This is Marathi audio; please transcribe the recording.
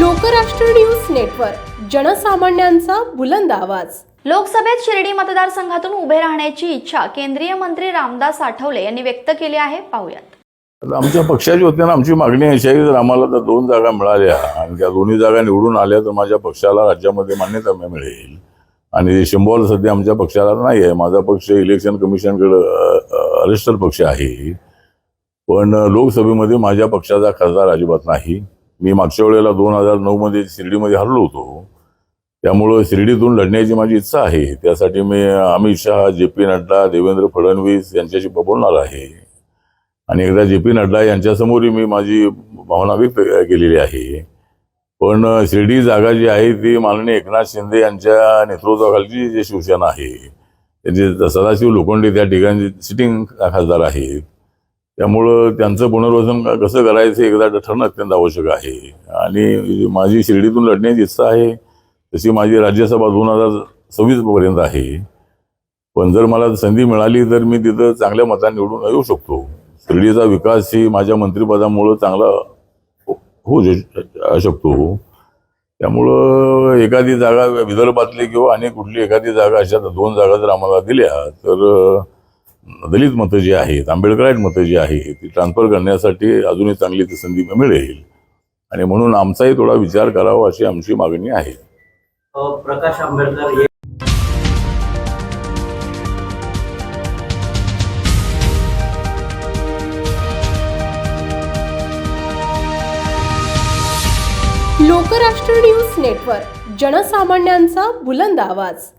लोकराष्ट्र न्यूज नेटवर्क जनसामान्यांचा बुलंद आवाज. लोकसभेत शिर्डी मतदारसंघातून उभे राहण्याची इच्छा केंद्रीय मंत्री रामदास आठवले यांनी व्यक्त केली आहे. पाहुयात. आमच्या पक्षाची होती ना आमची मागणी अशी आहे की जर आम्हाला तर दोन जागा मिळाल्या आणि त्या दोन्ही जागा निवडून आल्या तर माझ्या पक्षाला राज्यामध्ये मान्यता मि- मिळेल. आणि शिंबॉल सध्या आमच्या पक्षाला नाही आहे माझा पक्ष इलेक्शन कमिशनकडे रजिस्टर पक्ष आहे. पण लोकसभेमध्ये माझ्या पक्षाचा खासदार अजिबात नाही. मी मागच्या वेळेला दोन हजार नऊमध्ये शिर्डीमध्ये हरलो होतो. त्यामुळं शिर्डीतून लढण्याची माझी इच्छा आहे. त्यासाठी मी अमित शहा जे पी नड्डा देवेंद्र फडणवीस यांच्याशी बोलणार आहे. आणि एकदा जे पी नड्डा यांच्यासमोरही मी माझी भावना व्यक्त केलेली आहे. पण शिर्डी जागा जी आहे ती माननीय एकनाथ शिंदे यांच्या नेतृत्वाखालची जी शिवसेना आहे त्यांचे सदाशिव लोखंडे त्या ठिकाणी सिटिंग खासदार आहेत. त्यामुळं त्यांचं पुनर्वसन कसं करायचं एकदा ठरणं अत्यंत आवश्यक आहे. आणि माझी शिर्डीतून लढण्याची इच्छा आहे तशी माझी राज्यसभा दोन हजार सव्वीस पर्यंत आहे. पण जर मला संधी मिळाली तर मी तिथं चांगल्या मताने निवडून येऊ शकतो. शिर्डीचा विकास ही माझ्या मंत्रिपदामुळं चांगला हो- होऊ शकतो. त्यामुळं एखादी जागा विदर्भातली किंवा आणि कुठली एखादी जागा अशा दोन जागा जर आम्हाला दिल्या तर दलित मतं जी आहेत आंबेडकराईट मतं जी आहेत ती ट्रान्सफर करण्यासाठी अजूनही चांगली ती संधी मिळेल. आणि म्हणून आमचाही थोडा विचार करावा अशी आमची मागणी आहे. प्रकाश आंबेडकर लोकराष्ट्र न्यूज नेटवर्क जनसामान्यांचा बुलंद आवाज.